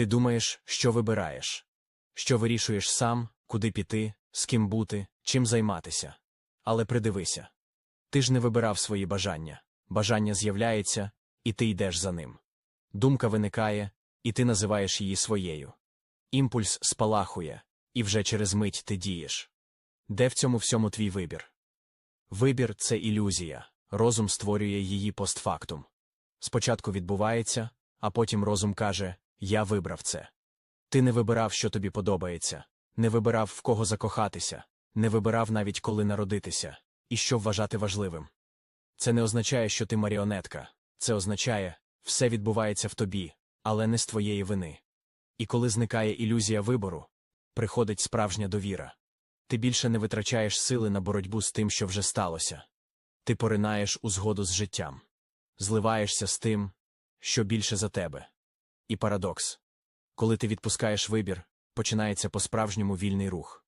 Ти думаєш, що вибираєш, що вирішуєш сам, куди піти, з ким бути, чим займатися. Але придивися. Ти ж не вибирав свої бажання. Бажання з'являється, і ти йдеш за ним. Думка виникає, і ти називаєш її своєю. Імпульс спалахує, і вже через мить ти дієш. Де в цьому всьому твій вибір? Вибір це ілюзія, розум створює її постфактум. Спочатку відбувається, а потім розум каже Я вибрав це. Ти не вибирав, що тобі подобається, не вибирав, в кого закохатися, не вибирав навіть коли народитися, і що вважати важливим. Це не означає, що ти маріонетка, це означає, все відбувається в тобі, але не з твоєї вини. І коли зникає ілюзія вибору, приходить справжня довіра. Ти більше не витрачаєш сили на боротьбу з тим, що вже сталося. Ти поринаєш у згоду з життям, зливаєшся з тим, що більше за тебе. І парадокс коли ти відпускаєш вибір, починається по-справжньому вільний рух.